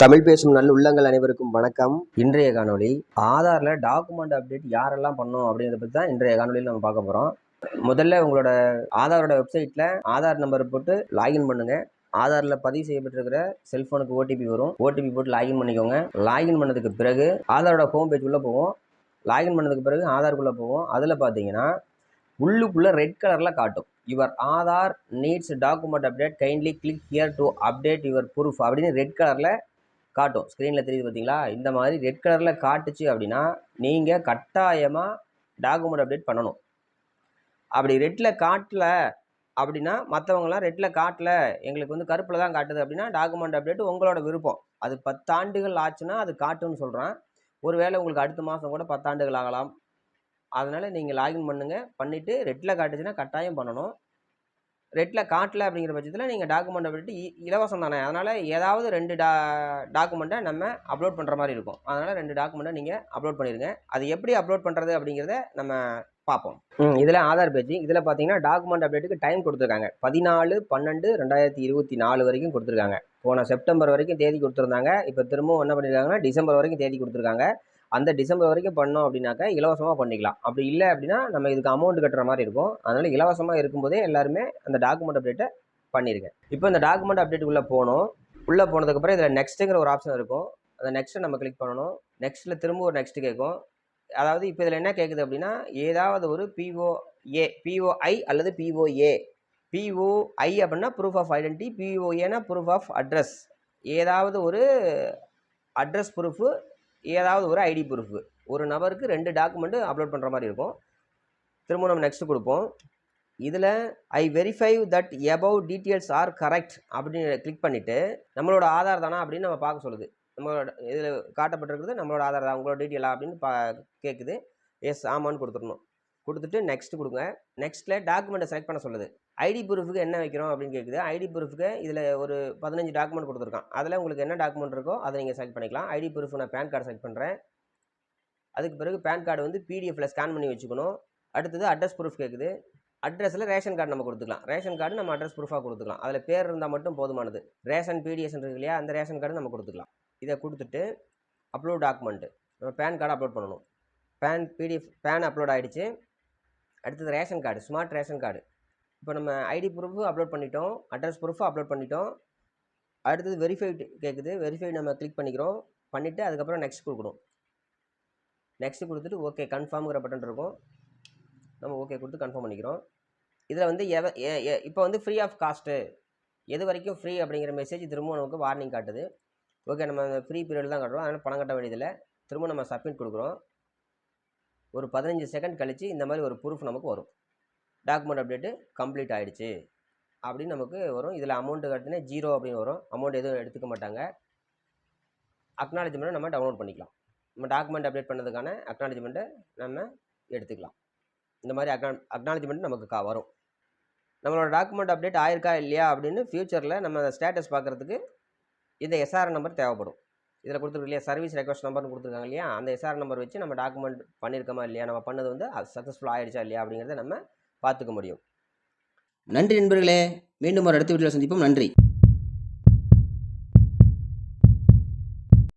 தமிழ் பேசும் நல்ல உள்ளங்கள் அனைவருக்கும் வணக்கம். இன்றைய காணொளி ஆதாரில் டாக்குமெண்ட் அப்டேட் யாரெல்லாம் பண்ணோம் அப்படிங்கிறத பற்றி தான் இன்றைய காணொலியில் நம்ம பார்க்க போகிறோம் முதல்ல உங்களோட ஆதாரோட வெப்சைட்டில் ஆதார் நம்பர் போட்டு லாகின் பண்ணுங்கள் ஆதாரில் பதிவு செய்யப்பட்டிருக்கிற செல்ஃபோனுக்கு ஓடிபி வரும். ஓடிபி போட்டு லாகின் பண்ணிக்கோங்க. லாகின் பண்ணதுக்கு பிறகு ஆதாரோட ஹோம் பேஜ் உள்ளே போவோம். லாகின் பண்ணதுக்கு பிறகு ஆதாருக்குள்ளே போவோம். அதில் பார்த்தீங்கன்னா உள்ளுக்குள்ளே ரெட் கலரில் காட்டும். Your Aadhaar needs document update kindly click here to update your proof அப்படின்னு ரெட் கலரில் காட்டும். ஸ்க்ரீனில் தெரியுது பார்த்தீங்களா இந்த மாதிரி ரெட் கலரில் காட்டுச்சு அப்படின்னா நீங்கள் கட்டாயமாக டாக்குமெண்ட் அப்டேட் பண்ணணும். அப்படி ரெட்டில் காட்டல அப்படின்னா மற்றவங்களாம் ரெட்டில் காட்டல. எங்களுக்கு வந்து கருப்பில் தான் காட்டுது அப்படின்னா டாக்குமெண்ட் அப்டேட் உங்களோட விருப்பம். அது பத்தாண்டுகள் ஆச்சுன்னா அது காட்டுன்னு சொல்கிறேன் ஒருவேளை உங்களுக்கு அடுத்த மாதம் கூட பத்தாண்டுகள் ஆகலாம். அதனால் நீங்கள் லாகின் பண்ணுங்கள் பண்ணிவிட்டு ரெட்டில் காட்டுச்சுன்னா கட்டாயம் பண்ணணும். ரெட்டில் காட்டல அப்படிங்கிற பட்சத்தில் நீங்கள் டாக்குமெண்ட் அப்டேட் இலவசம் தானே. அதனால் ஏதாவது ரெண்டு டா டாக்குமெண்ட்டை நம்ம அப்லோட் பண்ணுற மாதிரி இருக்கும். அதனால் ரெண்டு டாக்குமெண்ட்டை நீங்கள் அப்லோட் பண்ணிடுங்க அது எப்படி அப்லோட் பண்ணுறது அப்படிங்கிறத நம்ம பார்ப்போம். இதில் ஆதார் பேஜ் இதில் பார்த்தீங்கன்னா டாக்குமெண்ட் அப்டேட்டுக்கு டைம் கொடுத்துருக்காங்க. பதினாலு பன்னெண்டு ரெண்டாயிரத்தி இருபத்தி நாலு வரைக்கும் கொடுத்துருக்காங்க. போன செப்டம்பர் வரைக்கும் தேதி கொடுத்துருந்தாங்க. இப்போ திரும்பவும் என்ன பண்ணியிருக்காங்கன்னா டிசம்பர் வரைக்கும் தேதி கொடுத்துருக்காங்க. அந்த டிசம்பர் வரைக்கும் பண்ணோம் அப்படின்னாக்கா இலவசமாக பண்ணிக்கலாம். அப்படி இல்லை அப்படின்னா நம்ம இதுக்கு அமௌண்ட் கட்டுற மாதிரி இருக்கும். அதனால் இலவசமாக இருக்கும்போதே எல்லாருமே அந்த டாக்குமெண்ட் அப்டேட்டை பண்ணியிருக்கேன் இப்போ இந்த டாக்குமெண்ட் அப்டேட் உள்ளே போகணும் உள்ளே போனதுக்கப்புறம் இதில் நெக்ஸ்ட்டுங்கிற ஒரு ஆப்ஷன் இருக்கும். அந்த நெக்ஸ்ட்டை நம்ம கிளிக் பண்ணணும். நெக்ஸ்ட்டில் திரும்ப ஒரு நெக்ஸ்ட் கேட்கும். அதாவது இப்போ இதில் என்ன கேட்குது அப்படின்னா ஏதாவது ஒரு பிஓஏ பிஓஐ அல்லது பிஓஏ பிஓஐ அப்படின்னா ப்ரூஃப் ஆஃப் ஐடென்டி பிஓஏனா ப்ரூஃப் ஆஃப் அட்ரஸ் ஏதாவது ஒரு அட்ரஸ் ப்ரூஃபு ஏதாவது ஒரு ஐடி ப்ரூஃபு ஒரு நபருக்கு ரெண்டு டாக்குமெண்ட்டு அப்லோட் பண்ணுற மாதிரி இருக்கும். திரும்ப நம்ம நெக்ஸ்ட் கொடுப்போம். இதில் I verify that above details are correct அப்படின்னு கிளிக் பண்ணிவிட்டு நம்மளோட ஆதார் தானா அப்படின்னு நம்ம பார்க்க சொல்லுது. நம்மளோட இதில் காட்டப்பட்டிருக்கிறது நம்மளோட ஆதார் தான். உங்களோட டீட்டெயிலா அப்படின்னு பா கேட்குது எஸ் ஆமான்னு கொடுத்துடணும். கொடுத்துட்டு நெக்ஸ்ட் கொடுங்க. நெக்ஸ்ட்டில் டாக்குமெண்ட்டை செலக்ட் பண்ண சொல்லுது. ஐடி ப்ரூஃபுக்கு என்ன வைக்கிறோம் அப்படின்னு கேட்குது ஐடி ப்ரூஃபுக்கு இதில் ஒரு பதினஞ்சு டாக்குமெண்ட் கொடுத்துருக்கான். அதில் உங்களுக்கு என்ன டாக்குமெண்ட் இருக்கோ அதை நீங்கள் செலக்ட் பண்ணிக்கலாம். ஐடி ப்ரூஃப் நான் பேன் கார்டு செலக்ட் பண்ணுறேன் அதுக்கு பிறகு பேன் கார்டு வந்து பிடிஎஃப்பில் ஸ்கேன் பண்ணி வச்சுக்கணும். அடுத்தது அட்ரஸ் ப்ரூஃப் கேட்குது அட்ரஸில் ரேஷன் கார்டு நம்ம கொடுத்துக்கலாம். ரேஷன் கார்டு நம்ம அட்ரஸ் ப்ரூஃபாக கொடுத்துக்கலாம். அதில் பேர் இருந்தால் மட்டும் போதுமானது. ரேஷன் பிடிஎஸ்ன்னு இருக்கு இல்லையா அந்த ரேஷன் கார்டு நம்ம கொடுத்துக்கலாம். இதை கொடுத்துட்டு அப்லோட் டாக்குமெண்ட்டு நம்ம பேன் கார்டு அப்லோட் பண்ணணும். பேன் பிடிஎஃப் பேன் அப்லோட் ஆகிடுச்சு அடுத்தது ration card smart ration card. இப்போ நம்ம ஐடி ப்ரூஃபு அப்லோட் பண்ணிட்டோம் அட்ரஸ் ப்ரூஃபு அப்லோட் பண்ணிட்டோம். அடுத்தது வெரிஃபைடு கேட்குது வெரிஃபை நம்ம கிளிக் பண்ணிக்கிறோம். பண்ணிவிட்டு அதுக்கப்புறம் நெக்ஸ்ட் கொடுக்கணும். நெக்ஸ்ட்டு கொடுத்துட்டு ஓகே கன்ஃபார்முங்கிற பட்டன் இருக்கும். நம்ம ஓகே கொடுத்து கன்ஃபார்ம் பண்ணிக்கிறோம். இதில் வந்து எவ இப்போ வந்து ஃப்ரீ ஆஃப் காஸ்ட்டு எது வரைக்கும் ஃப்ரீ அப்படிங்கிற மெசேஜ் திரும்ப நமக்கு வார்னிங் காட்டுது. ஓகே நம்ம ஃப்ரீ பீரியட் தான் காட்டுறோம். அதனால் பணம் கட்ட வேண்டியதில்லை. திரும்ப நம்ம சப்மிட் கொடுக்குறோம். ஒரு பதினஞ்சு செகண்ட் கழித்து இந்த மாதிரி ஒரு ப்ரூஃப் நமக்கு வரும். டாக்குமெண்ட் அப்டேட்டு கம்ப்ளீட் ஆகிடுச்சு அப்படின்னு நமக்கு வரும். இதில் அமௌண்ட்டு கட்டினா ஜீரோ அப்படின்னு வரும். அமௌண்ட் எதுவும் எடுத்துக்க மாட்டாங்க. அக்னாலஜ்மெண்ட்டை நம்ம டவுன்லோட் பண்ணிக்கலாம். நம்ம டாக்குமெண்ட் அப்டேட் பண்ணதுக்கான அக்னாலஜ்மெண்ட்டை நம்ம எடுத்துக்கலாம். இந்த மாதிரி அக்னா அக்னாலஜ்மெண்ட் நமக்கு கா வரும். நம்மளோட டாக்குமெண்ட் அப்டேட் ஆயிருக்கா இல்லையா அப்படின்னு ஃப்யூச்சரில் நம்ம ஸ்டேட்டஸ் பார்க்குறதுக்கு இந்த எஸ்ஆர் நம்பர் தேவைப்படும். இதில் கொடுத்துருக்கு இல்லையா? சர்வீஸ் ரெக்வஸ்ட் நம்பர்னு கொடுத்துருக்காங்க இல்லையா? அந்த எஸ்ஆர் நம்பர் வச்சு நம்ம டாக்குமெண்ட் பண்ணியிருக்கோமா இல்லையா? நம்ம பண்ணது வந்து அது சக்ஸஸ்ஃபுல் ஆகிடுச்சா இல்லையா? அப்படிங்கிறத நம்ம பார்த்துக்க முடியும். நன்றி நண்பர்களே. மீண்டும் ஒரு அடுத்த வீட்டில் சந்திப்போம். நன்றி.